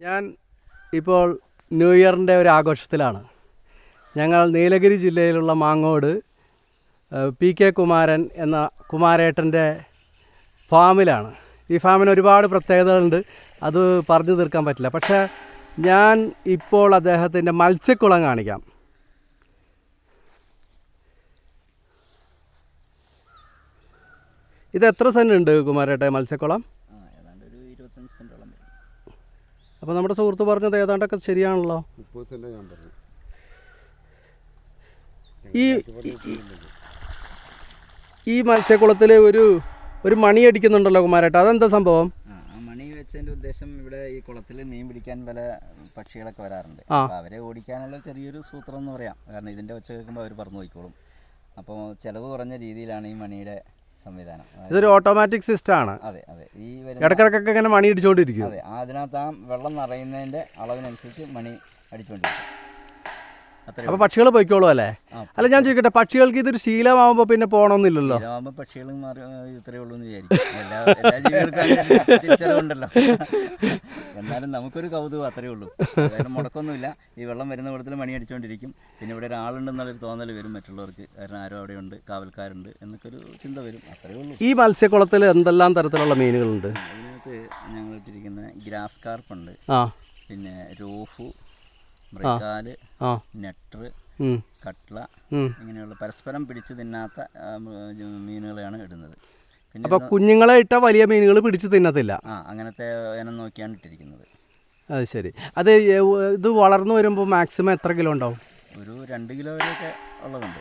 ഞാൻ ഇപ്പോൾ ന്യൂ ഇയറിന്റെ ഒരു ആഘോഷത്തിലാണ്. ഞങ്ങൾ നീലഗിരി ജില്ലയിലുള്ള മാങ്ങോട് പി കെ കുമാരൻ എന്ന കുമാരേട്ടന്റെ ഫാമിലാണ്. ഈ ഫാമിന് ഒരുപാട് പ്രത്യേകതകളുണ്ട്. അത് പറഞ്ഞു തീർക്കാൻ പറ്റില്ല. പക്ഷേ ഞാൻ ഇപ്പോൾ അദ്ദേഹത്തിന്റെ മത്സ്യക്കുളം കാണിക്കാം. ഇത് എത്ര സെന്റ് ഉണ്ട് കുമാരേട്ടെ മത്സ്യക്കുളം ആ ഏതാണ്ട് ഒരു ഇരുപത്തഞ്ച് സെന്റോളം വരും അപ്പോൾ നമ്മുടെ സുഹൃത്ത് പറഞ്ഞത് ഏതാണ്ടൊക്കെ ശരിയാണല്ലോ? മുപ്പത് സെന്റാ ഞാൻ പറഞ്ഞു ഈ ഈ- ഈ മത്സ്യക്കുളത്തിൽ ഒരു ഒരു മണി അടിക്കുന്നുണ്ടല്ലോ കുമാരേട്ട. അതെന്താ സംഭവം? മണി വെച്ചതിന്റെ ഉദ്ദേശം ഇവിടെ ഈ കുളത്തിൽ മീൻ പിടിക്കാൻ പല പക്ഷികളൊക്കെ വരാറുണ്ട്. അപ്പൊ അപ്പോൾ അവരെ ഓടിക്കാനുള്ള ചെറിയൊരു സൂത്രം എന്ന് പറയാം. കാരണം ഇതിന്റെ ഒച്ച കേൾക്കുമ്പോൾ അവർ പറഞ്ഞു പോയിക്കോളും. അപ്പോൾ ചെലവ് കുറഞ്ഞ രീതിയിലാണ് ഈ മണിയുടെ സംവിധാനം. ഇതൊരു ഓട്ടോമാറ്റിക് സിസ്റ്റം ആണ്. അതെ അതെ. ഈ ഇടക്കിടക്കൊക്കെ ഇങ്ങനെ മണി അടിച്ചുകൊണ്ടിരിക്കും. അതെ അതിനകത്ത് ആ വെള്ളം നിറയുന്നതിന്റെ അളവിനനുസരിച്ച് മണി അടിച്ചുകൊണ്ടിരിക്കും. അപ്പോൾ പക്ഷികൾ പോയിക്കോളൂ അല്ലേ? അല്ല ഞാൻ ചോദിക്കട്ടെ പക്ഷികൾക്ക് ഇതൊരു ശീലമാകുമ്പോൾ പിന്നെ പോകണമെന്നില്ലല്ലോ പക്ഷികളും ഇത്രയേ ഉള്ളൂ എന്ന് വിചാരിക്കും. എല്ലാ എല്ലാ ജീവികൾക്കും അങ്ങനെ തിരിച്ചറിവുണ്ടല്ലോ. എന്നാലും നമുക്കൊരു കൗതുകം അത്രയേ ഉള്ളൂ. അതായത് മുടക്കൊന്നുമില്ല ഈ വെള്ളം വരുന്ന കൂട്ടത്തിൽ മണി അടിച്ചുകൊണ്ടിരിക്കും പിന്നെ ഇവിടെ ഒരാളുണ്ടെന്നുള്ളൊരു തോന്നൽ വരും മറ്റുള്ളവർക്ക്. കാരണം ആരോ അവിടെയുണ്ട് കാവൽക്കാരുണ്ട് എന്നൊക്കെ ഒരു ചിന്ത വരും. അത്രയേ ഉള്ളൂ. ഈ മത്സ്യക്കുളത്തിൽ എന്തെല്ലാം തരത്തിലുള്ള മീനുകളുണ്ട്? അതിനകത്ത് ഞങ്ങൾ ഇട്ടിരിക്കുന്ന ഗ്രാസ് കാർപ്പുണ്ട് പിന്നെ രോഹു മൃഗാൽ നെട്ടർ കട്ട്ള ഇങ്ങനെയുള്ള പരസ്പരം പിടിച്ച് തിന്നാത്ത മീനുകളെയാണ് ഇടുന്നത്. അപ്പൊ അപ്പോൾ കുഞ്ഞുങ്ങളെ ഇട്ട വലിയ മീനുകൾ പിടിച്ച് തിന്നത്തില്ല? ആ അങ്ങനത്തെ ഇനം നോക്കിയാണ് ഇട്ടിരിക്കുന്നത്. അത് ശരി. അത് ഇത് വളർന്നു വരുമ്പോൾ മാക്സിമം എത്ര കിലോ ഉണ്ടാവും? ഒരു രണ്ട് കിലോ വരെയൊക്കെ ഉള്ളതുണ്ട്.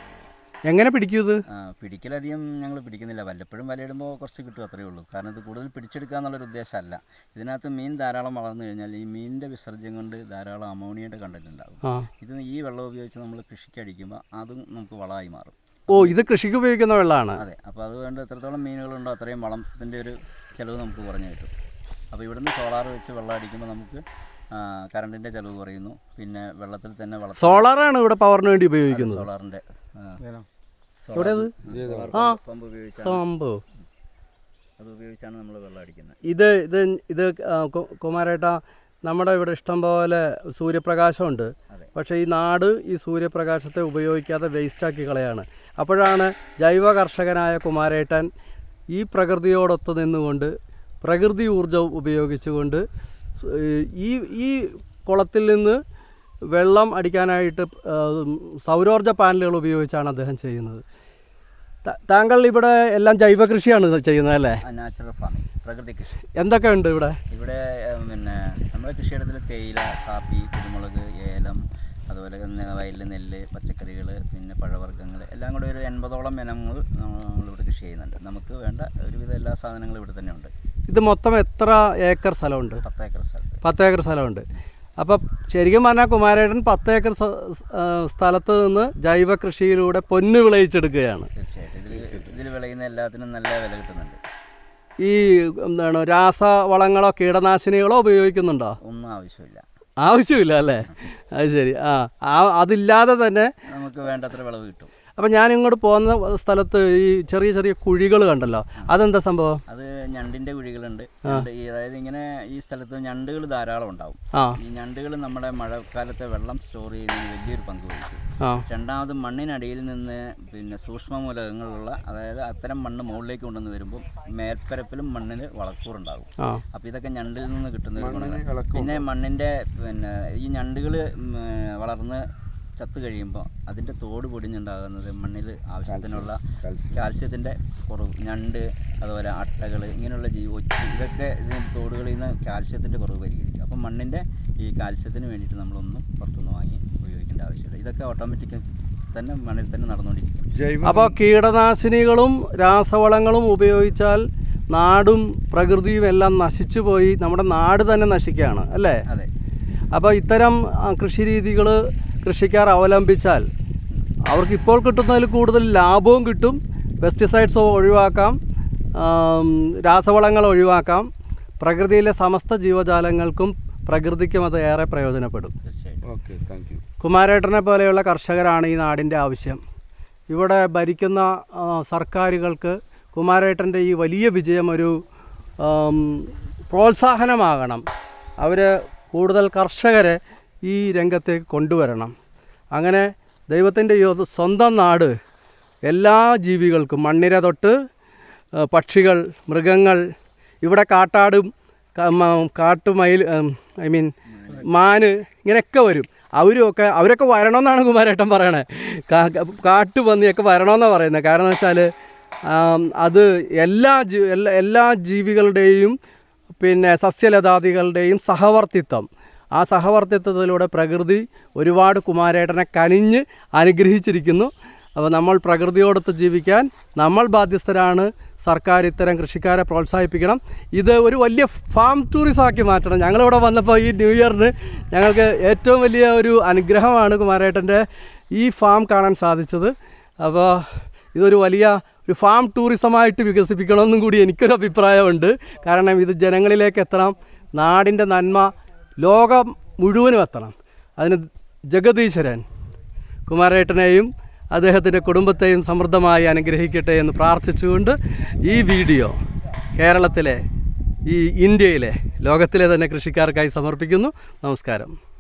എങ്ങനെ പിടിക്കും ഇത് പിടിക്കലധികം ഞങ്ങൾ പിടിക്കുന്നില്ല. വല്ലപ്പോഴും വലയിടുമ്പോൾ കുറച്ച് കിട്ടും അത്രയേ ഉള്ളൂ. കാരണം ഇത് കൂടുതൽ പിടിച്ചെടുക്കുക എന്നുള്ളൊരു ഉദ്ദേശമല്ല. ഇതിനകത്ത് മീൻ ധാരാളം വളർന്നു കഴിഞ്ഞാൽ ഈ മീനിന്റെ വിസർജ്യം കൊണ്ട് ധാരാളം അമോണിയയുടെ കണ്ടന്റ് ഉണ്ടാകും. ഇത് ഈ വെള്ളം ഉപയോഗിച്ച് നമ്മൾ കൃഷിക്ക് അടിക്കുമ്പോൾ അതും നമുക്ക് വളമായി മാറും. ഓ ഇത് കൃഷിക്ക് ഉപയോഗിക്കുന്ന വെള്ളമാണ്? അതെ. അപ്പോൾ അതുകൊണ്ട് എത്രത്തോളം മീനുകളുണ്ടോ അത്രയും വളത്തിന്റെ ഒരു ചിലവ് നമുക്ക് കുറഞ്ഞു കിട്ടും. അപ്പോൾ ഇവിടുന്ന് സോളാർ വെച്ച് വെള്ളം അടിക്കുമ്പോൾ നമുക്ക് കറണ്ടിന്റെ ചിലവ് കുറയുന്നു. പിന്നെ വെള്ളത്തിൽ തന്നെ വളർത്തും സോളാറാണ് ഇവിടെ പവറിന് വേണ്ടി ഉപയോഗിക്കുന്നത്. സോളാറിന്റെ എവിടെയത്? ആ. പമ്പ് ഉപയോഗിച്ചാണ് പാമ്പ് അത് ഉപയോഗിച്ചാണ് നമ്മൾ വെള്ളം അടിക്കുന്നത് ഇത് ഇത് ഇത് കുമാരേട്ട നമ്മുടെ ഇവിടെ ഇഷ്ടം പോലെ സൂര്യപ്രകാശമുണ്ട് അതെ. പക്ഷേ ഈ നാട് ഈ സൂര്യപ്രകാശത്തെ ഉപയോഗിക്കാതെ വേസ്റ്റാക്കി കളയാണ് അപ്പോഴാണ് ജൈവ കർഷകനായ കുമാരേട്ടൻ ഈ പ്രകൃതിയോടൊത്ത് നിന്നുകൊണ്ട് പ്രകൃതി ഊർജം ഉപയോഗിച്ചുകൊണ്ട് ഈ ഈ കുളത്തിൽ നിന്ന് വെള്ളം അടിക്കാനായിട്ട് സൗരോർജ സൗരോർജ പാനലുകൾ ഉപയോഗിച്ചാണ് അദ്ദേഹം ചെയ്യുന്നത്. താങ്കൾ ഇവിടെ എല്ലാം ജൈവ കൃഷിയാണ് ചെയ്യുന്നത് അല്ലേ? നാച്ചുറൽ ഫാമിംഗ് പ്രകൃതി കൃഷി. എന്തൊക്കെ ഉണ്ട് ഇവിടെ ഇവിടെ പിന്നെ നമ്മുടെ കൃഷിയിടത്തിൽ തേയില കാപ്പി കുരുമുളക് ഏലം അതുപോലെ തന്നെ വയലിൽ നെല്ല് പച്ചക്കറികൾ പിന്നെ പഴവർഗങ്ങൾ എല്ലാം കൂടെ ഒരു എൺപതോളം ഇനങ്ങൾ നമ്മളിവിടെ കൃഷി ചെയ്യുന്നുണ്ട്. നമുക്ക് വേണ്ട ഒരുവിധ എല്ലാ സാധനങ്ങളും ഇവിടെ തന്നെ ഉണ്ട്. ഇത് മൊത്തം എത്ര ഏക്കർ സ്ഥലമുണ്ട്? പത്ത് ഏക്കർ സ്ഥലം പത്ത് ഏക്കർ സ്ഥലമുണ്ട്. അപ്പം ശരിക്കും പറഞ്ഞാൽ കുമാരേട്ടൻ പത്ത് ഏക്കർ സ്ഥലത്ത് നിന്ന് ജൈവ കൃഷിയിലൂടെ പൊന്ന് വിളയിച്ചെടുക്കുകയാണ്. ഇതിൽ ഇതിൽ വിളയുന്ന എല്ലാത്തിനും നല്ല വില കിട്ടുന്നുണ്ട്. ഈ എന്താണ് രാസവളങ്ങളോ കീടനാശിനികളോ ഉപയോഗിക്കുന്നുണ്ടോ? ഒന്നും ആവശ്യമില്ല. ആവശ്യമില്ല അല്ലേ? അത് ശരി. ആ ആ അതില്ലാതെ തന്നെ നമുക്ക് വേണ്ടത്ര വിളവ് കിട്ടും. അപ്പം ഞാൻ ഇങ്ങോട്ട് പോകുന്ന സ്ഥലത്ത് ഈ ചെറിയ ചെറിയ കുഴികൾ കണ്ടല്ലോ. അതെന്താ സംഭവം? അത് ഞണ്ടിന്റെ കുഴികളുണ്ട്. അതായത് ഇങ്ങനെ ഈ സ്ഥലത്ത് ഞണ്ടുകൾ ധാരാളം ഉണ്ടാവും. ഈ ഞണ്ടുകൾ നമ്മുടെ മഴക്കാലത്തെ വെള്ളം സ്റ്റോർ ചെയ്യുന്നതിന് വലിയൊരു പങ്ക് വഹിക്കും രണ്ടാമത് മണ്ണിനടിയിൽ നിന്ന് പിന്നെ സൂക്ഷ്മ മൂലകങ്ങളുള്ള അതായത് അത്തരം മണ്ണ് മുകളിലേക്ക് കൊണ്ടുവന്ന് വരുമ്പോൾ മേൽപ്പരപ്പിലും മണ്ണിന് വളക്കൂറുണ്ടാകും അപ്പോൾ ഇതൊക്കെ ഞണ്ടിൽ നിന്ന് കിട്ടുന്ന ഒരു ഗുണങ്ങൾ പിന്നെ മണ്ണിന്റെ പിന്നെ ഈ ഞണ്ടുകൾ വളർന്ന് ചത്തു കഴിയുമ്പോൾ അതിന്റെ തോട് പൊടിഞ്ഞുണ്ടാകുന്നത് മണ്ണിൽ ആവശ്യത്തിനുള്ള കാൽസ്യത്തിന്റെ കുറവ് ഞണ്ട് അതുപോലെ അട്ടകൾ ഇങ്ങനെയുള്ള ജീവ ഒച്ച് ഇതൊക്കെ ഇതിന് തോടുകളിൽ നിന്ന് കാൽസ്യത്തിന്റെ കുറവ് പരിഹരിക്കും. അപ്പം മണ്ണിന്റെ ഈ കാൽസ്യത്തിന് വേണ്ടിയിട്ട് നമ്മളൊന്നും പുറത്തുനിന്ന് വാങ്ങി ഉപയോഗിക്കേണ്ട ആവശ്യമില്ല. ഇതൊക്കെ ഓട്ടോമാറ്റിക് തന്നെ മണ്ണിൽ തന്നെ നടന്നുകൊണ്ടിരിക്കും. അപ്പോൾ കീടനാശിനികളും രാസവളങ്ങളും ഉപയോഗിച്ചാൽ നാടും പ്രകൃതിയും എല്ലാം നശിച്ചു പോയി നമ്മുടെ നാട് തന്നെ നശിക്കുകയാണ് അല്ലേ? അതെ. അപ്പോൾ ഇത്തരം കൃഷി കൃഷിരീതികൾ കൃഷിക്കാർ അവലംബിച്ചാൽ അവർക്ക് ഇപ്പോൾ കിട്ടുന്നതിൽ കൂടുതൽ ലാഭവും കിട്ടും. പെസ്റ്റിസൈഡ്സ് ഒഴിവാക്കാം. രാസവളങ്ങൾ ഒഴിവാക്കാം. പ്രകൃതിയിലെ സമസ്ത ജീവജാലങ്ങൾക്കും പ്രകൃതിക്കും അത് ഏറെ പ്രയോജനപ്പെടും. തീർച്ചയായിട്ടും. ഓക്കെ താങ്ക് യു കുമാരേട്ടനെ പോലെയുള്ള കർഷകരാണ് ഈ നാടിന്റെ ആവശ്യം. ഇവിടെ ഭരിക്കുന്ന സർക്കാരുകൾക്ക് കുമാരേട്ടന്റെ ഈ വലിയ വിജയം ഒരു പ്രോത്സാഹനമാകണം. അവർ കൂടുതൽ കർഷകരെ ഈ രംഗത്തേക്ക് കൊണ്ടുവരണം. അങ്ങനെ ദൈവത്തിന്റെ സ്വന്തം നാട് എല്ലാ ജീവികൾക്കും മണ്ണിര തൊട്ട് പക്ഷികൾ മൃഗങ്ങൾ ഇവിടെ കാട്ടാടും കാട്ടുമയിൽ ഐ മീൻ മാന് ഇങ്ങനെയൊക്കെ വരും. അവരുമൊക്കെ അവരൊക്കെ വരണമെന്നാണ് കുമാരേട്ടൻ പറയണേ. കാട്ടുപന്നിയൊക്കെ വരണമെന്നാണ് പറയുന്നത് കാരണം വെച്ചാൽ അത് എല്ലാ എല്ലാ ജീവികളുടെയും പിന്നെ സസ്യലതാദികളുടെയും സഹവർത്തിത്വം. ആ സഹവർത്തിത്വത്തിലൂടെ പ്രകൃതി ഒരുപാട് കുമാരേട്ടനെ കനിഞ്ഞ് അനുഗ്രഹിച്ചിരിക്കുന്നു. അപ്പോൾ നമ്മൾ പ്രകൃതിയോടൊത്ത് ജീവിക്കാൻ നമ്മൾ ബാധ്യസ്ഥരാണ്. സർക്കാർ ഇത്തരം കൃഷിക്കാരെ പ്രോത്സാഹിപ്പിക്കണം. ഇത് ഒരു വലിയ ഫാം ടൂറിസം ആക്കി മാറ്റണം. ഞങ്ങളിവിടെ വന്നപ്പോൾ ഈ ന്യൂ ഇയറിന് ഞങ്ങൾക്ക് ഏറ്റവും വലിയ ഒരു അനുഗ്രഹമാണ് കുമാരേട്ടന്റെ ഈ ഫാം കാണാൻ സാധിച്ചത്. അപ്പോൾ ഇതൊരു വലിയ ഒരു ഫാം ടൂറിസമായിട്ട് വികസിപ്പിക്കണമെന്നും കൂടി എനിക്കൊരു അഭിപ്രായമുണ്ട്. കാരണം ഇത് ജനങ്ങളിലേക്ക് എത്തണം. നാടിന്റെ നന്മ ലോകം മുഴുവനും എത്തണം. അതിന് ജഗദീശ്വരൻ കുമാരേട്ടനെയും അദ്ദേഹത്തിന്റെ കുടുംബത്തെയും സമൃദ്ധമായി അനുഗ്രഹിക്കട്ടെ എന്ന് പ്രാർത്ഥിച്ചുകൊണ്ട് ഈ വീഡിയോ കേരളത്തിലെ ഈ ഇന്ത്യയിലെ ലോകത്തിലെ തന്നെ കൃഷിക്കാർക്കായി സമർപ്പിക്കുന്നു. നമസ്കാരം.